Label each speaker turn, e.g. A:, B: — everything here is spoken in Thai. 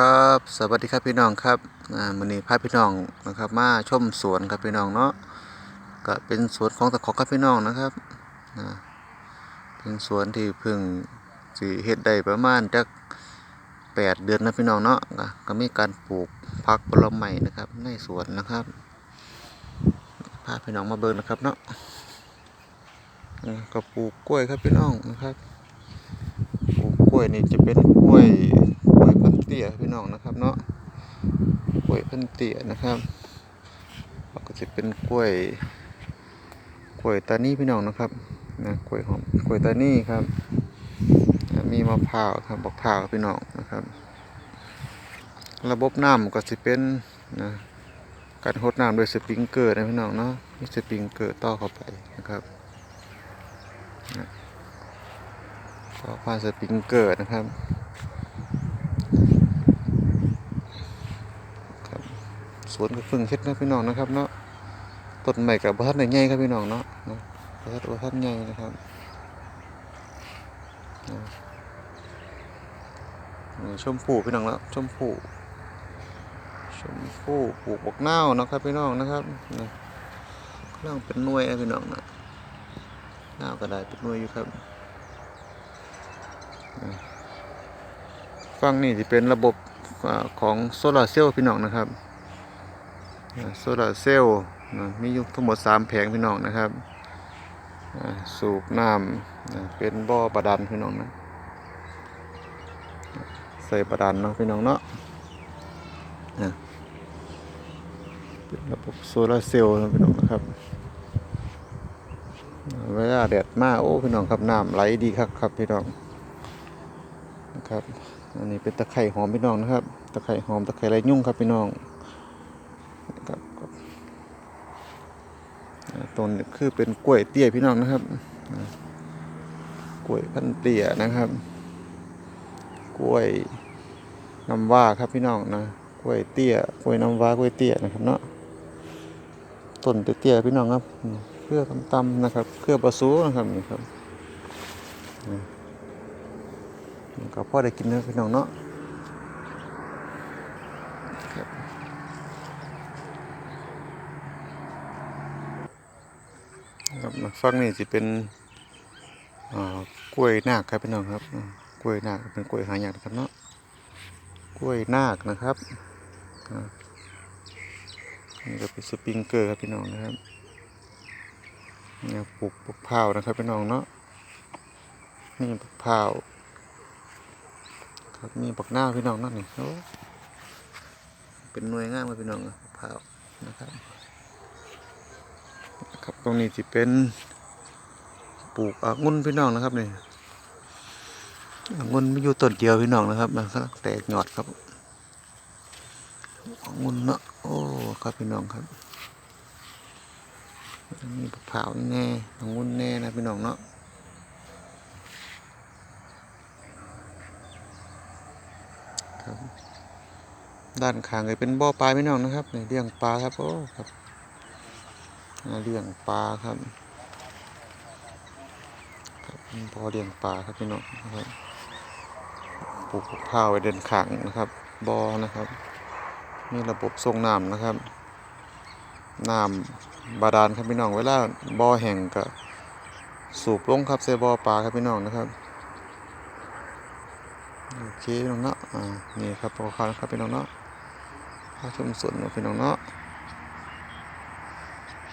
A: ครับ สวัสดีครับพี่น้องครับวันนี้พาพี่น้องนะครับ มาชมสวนครับพี่น้องเนาะก็เป็นสวนของตะขอครับพี่น้องนะครับเป็นสวนที่เพิ่งสิเฮ็ดได้ประมาณจักแปดเดือนนะพี่น้องเนาะก็มีการปลูกผักผลไม้นะครับ ในสวนนะครับพาพี่น้องมาเบิ่งนะครับเนาะก็ปลูกกล้วยครับพี่น้องนะครับปลูกกล้วยนี่จะเป็นกล้วย ตี้ยพี่น้องนะครับ เนาะกล้วยพันเตี้ยนะครับก็จะเป็นกล้วยกล้วยตานี่พี่น้องนะครับนะกล้วยหอมกล้วยตานี่ครับ มีมะพร้าวครับบักพร้าวพี่น้องนะครับ ระบบน้ำก็จะเป็นนะการหดน้ำโดยสปริงเกอร์นะพี่น้องเนาะมีสปริงเกอร์ต่อเข้าไปนะครับก็ผ่านสปริงเกอร์นะครับ สวนก็เพิ่งเฮ็ดนะพี่น้องนะครับเนาะต้นใหม่กับบ้านใหญ่ครับพี่น้องเนาะนะบ้านบ้านใหญ่นะครับชมพู่พี่น้องแล้วชมพู่ชมพู่ปลูกบกนาวนะครับพี่น้องนะครับนะกำลังเป็นหน่วยนะพี่น้องนะนาวก็ได้เป็นหน่วยอยู่ครับฝั่งนี้จะเป็นระบบของโซลาร์เซลล์พี่น้องนะครับ โซลาเซลล์มีอยู่ทั้งหมด 3 แผงพี่น้องนะครับ สูบน้ำเป็นบ่อบาดาลพี่น้องนะใส่บาดาลเนาะพี่น้องเนาะเป็นระบบโซลาเซลล์พี่น้องนะครับเวลาแดดมากโอ้พี่น้องครับน้ำไหลดีครับครับพี่น้องนะครับ อันนี้เป็นตะไคร่หอมพี่น้องนะครับ ตะไคร่หอมตะไคร่ไรยุ่งครับพี่น้องนะครับครับอ่า ต้นคือเป็นกล้วยเตี้ยพี่น้องนะครับกล้วยพันเตี้ยนะครับ กล้วยน้ำว้าครับพี่น้องนะกล้วยเตี้ยกล้วยน้ำว้ากล้วยเตี้ยนะครับเนาะต้นเตี้ยพี่น้องครับเครือตำๆนะครับเครือปลาซูนะครับนี่ครับก็พอได้กินนื้อพี่น้องเนาะครับ ครับฟังนี่สิเป็นกล้วยนาคครับพี่น้องครับ กล้วยนาคเป็นกล้วยหายากนะครับเนาะกล้วยนาคนะครับนี่ก็เป็นสปริงเกอร์ครับพี่น้องนะครับเนี่ยปลูกปลูกพร้านะครับพี่น้องเนาะนี่ปลูกพร้าครับมีบักหน้าพี่น้องนั่นนี่เป็นหน่วยงามครับพี่น้องมะพร้านะครับ ตรงนี้จะเป็นปลูกองุ่นพี่น้องนะครับนี่องุ่นไม่อยู่ต้นเดียวพี่น้องนะครับมันก็แตกยอดครับองุ่นเนาะโอ้ครับพี่น้องครับมีบักพร้าแน่องุ่นแน่นะพี่น้องเนาะครับด้านข้างก็เป็นบ่อปลาพี่น้องนะครับนี่เลี้ยงปลาครับโอ้ครับ อ่าเลี้ยงปลาครับครับเป็นบ่อเลี้ยงปลาครับพี่น้องครับปลูกข้าวไว้เดินขางนะครับบ่อนะครับ มีระบบส่งน้ำนะครับน้ำบาดาลครับพี่น้องเวลาบ่อแห้งก็สูบลงครับใส่บ่อปลาครับพี่น้องนะครับโอเคพี่น้องเนาะอ่านี่ครับพอคานครับพี่น้องเนาะพาชมสวนพี่น้องเนาะ